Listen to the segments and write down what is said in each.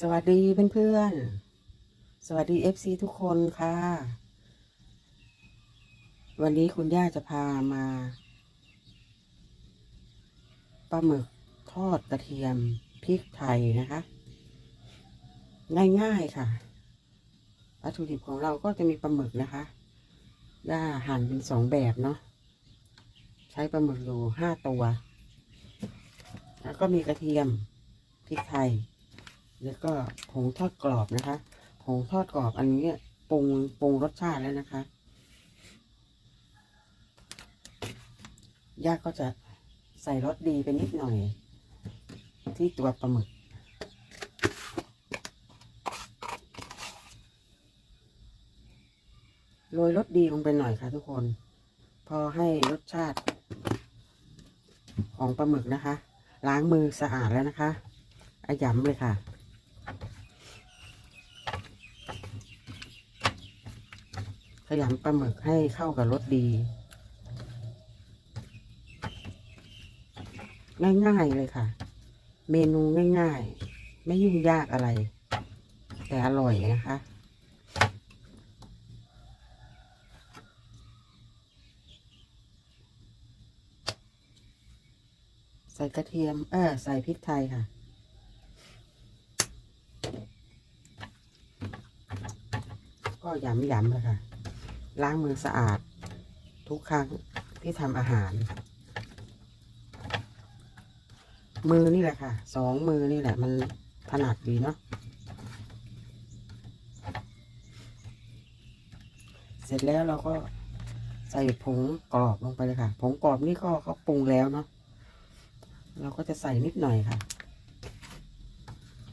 สวัสดีเพื่อนๆ สวัสดี FC ทุกคนค่ะ วันนี้คุณย่าจะพามาปลาหมึกทอดกระเทียมพริกไทยนะคะ ง่ายๆค่ะวัตถุดิบของเราก็จะมีปลาหมึกนะคะย่าหั่นเป็นสองแบบเนาะใช้ปลาหมึกอยู่ห้าตัว แล้วก็มีกระเทียมพริกไทย แล้วก็ผงทอดกรอบนะคะผงทอดกรอบอันนี้ปรุงปรุงรสชาติแล้วนะคะย่าก็จะใส่รสดีไปนิดหน่อย ที่ตัวปลาหมึก โรยรสดีลงไปหน่อยค่ะทุกคน พอให้รสชาติ ของปลาหมึกนะคะ ล้างมือสะอาดแล้วนะคะอายำเลยค่ะ ยำปลาหมึกให้เข้ากับรสดี ง่ายๆเลยค่ะ เมนูง่ายๆ ไม่ยุ่งยากอะไร แต่อร่อยนะคะใส่กระเทียม เออใส่พริกไทยค่ะ ก็ยำยำเลยค่ะ ล้างมือสะอาด ทุกครั้งที่ทำอาหาร มือนี่แหละค่ะ สองมือนี่แหละ มันถนัดดีเนาะเสร็จแล้วเราก็ใส่ผงกรอบลงไปเลยค่ะ ผงกรอบนี่ก็เขาปรุงแล้วเนาะเราก็จะใส่นิดหน่อยค่ะ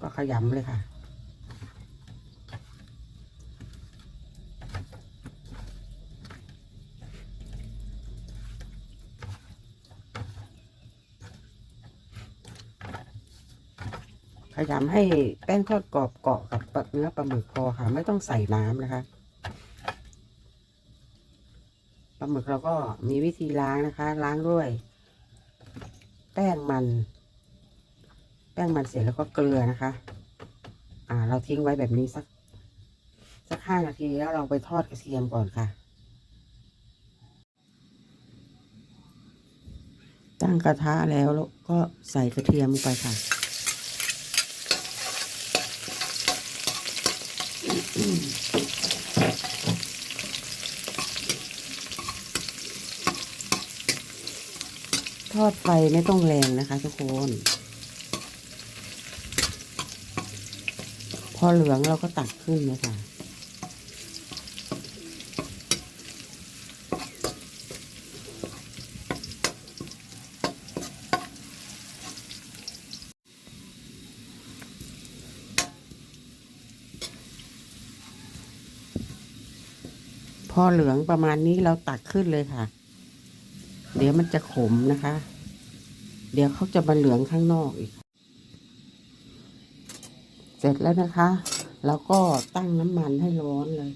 ก็ขยำเลยค่ะ ขยำให้แป้งทอดกรอบเกาะกับเนื้อปลาหมึกพอค่ะ ไม่ต้องใส่น้ำนะคะปลาหมึกเราก็มีวิธีล้างนะคะ ล้างด้วย แป้งมัน แป้งมันเสร็จแล้วก็เกลือนะคะ อ่า เราทิ้งไว้แบบนี้สัก สักห้านาทีแล้วเราไปทอดกระเทียมก่อนค่ะ ตั้งกระทะแล้วแล้วก็ใส่กระเทียมลงไปค่ะ ทอดไฟไม่ต้องแรงนะคะทุกคน พอเหลืองเราก็ตักขึ้นเลยค่ะ พอเหลืองประมาณนี้เราตักขึ้นเลยค่ะ เดี๋ยวมันจะขมนะคะ เดี๋ยวเขาจะมาเหลืองข้างนอกอีก เสร็จแล้วนะคะ แล้วก็ตั้งน้ำมันให้ร้อนเลย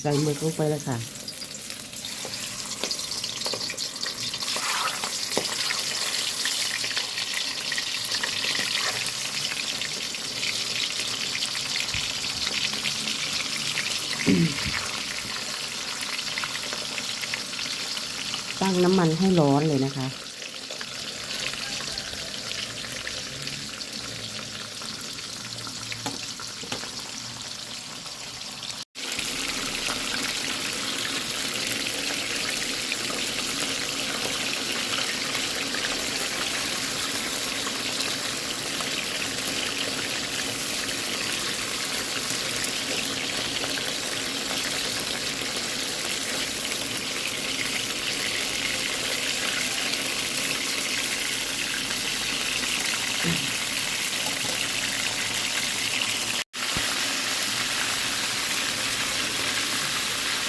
ใส่หมึกลงไปเลยค่ะ ตั้งน้ำมันให้ร้อนเลยนะคะ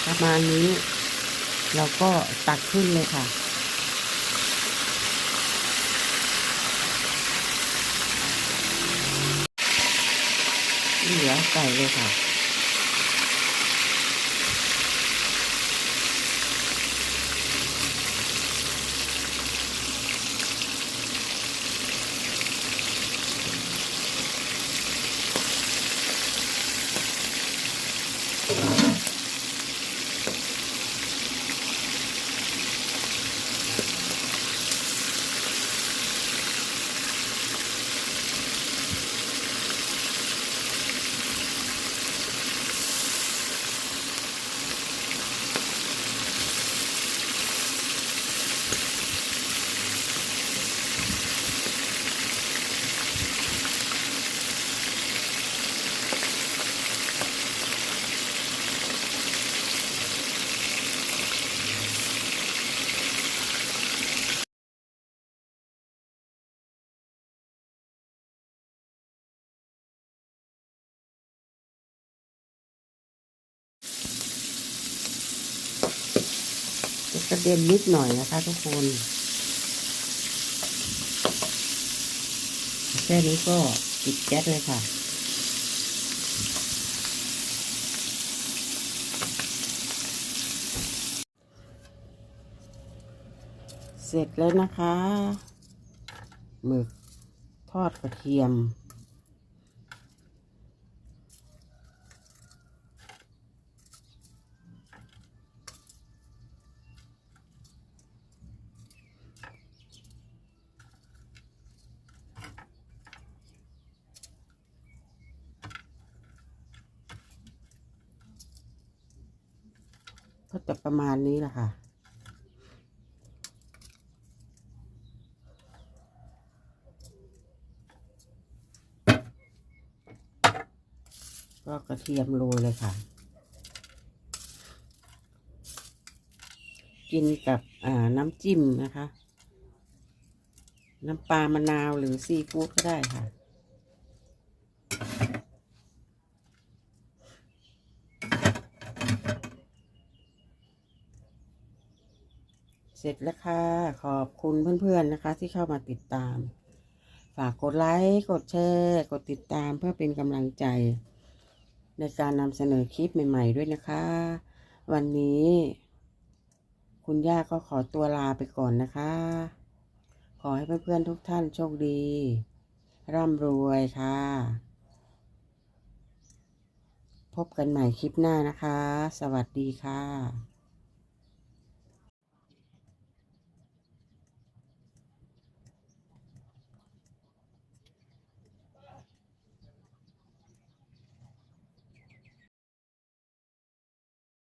ประมาณนี้เราก็ตักขึ้นเลยค่ะ เหลือใส่เลยค่ะ กระเด็นนิดหน่อยนะคะทุกคน แค่นี้ก็ปิดแก๊สเลยค่ะ เสร็จแล้วนะคะหมึกทอดกระเทียม ก็จะประมาณนี้แหละค่ะ ก็กระเทียมโรยเลยค่ะ กินกับน้ำจิ้มนะคะ น้ำปลามะนาวหรือซีฟู้ดก็ได้ค่ะ ร็จแล้วค่ะ ขอบคุณเพื่อนๆนะคะ ที่เข้ามาติดตาม ฝากกดไลค์ กดแชร์ กดติดตามเพื่อเป็นกำลังใจ ในการนำเสนอคลิปใหม่ ๆ ด้วยนะคะ วันนี้ คุณย่าก็ขอตัวลาไปก่อนนะคะ ขอให้เพื่อนๆทุกท่านโชคดี ร่ำรวยค่ะ พบกันใหม่คลิปหน้านะคะ สวัสดีค่ะ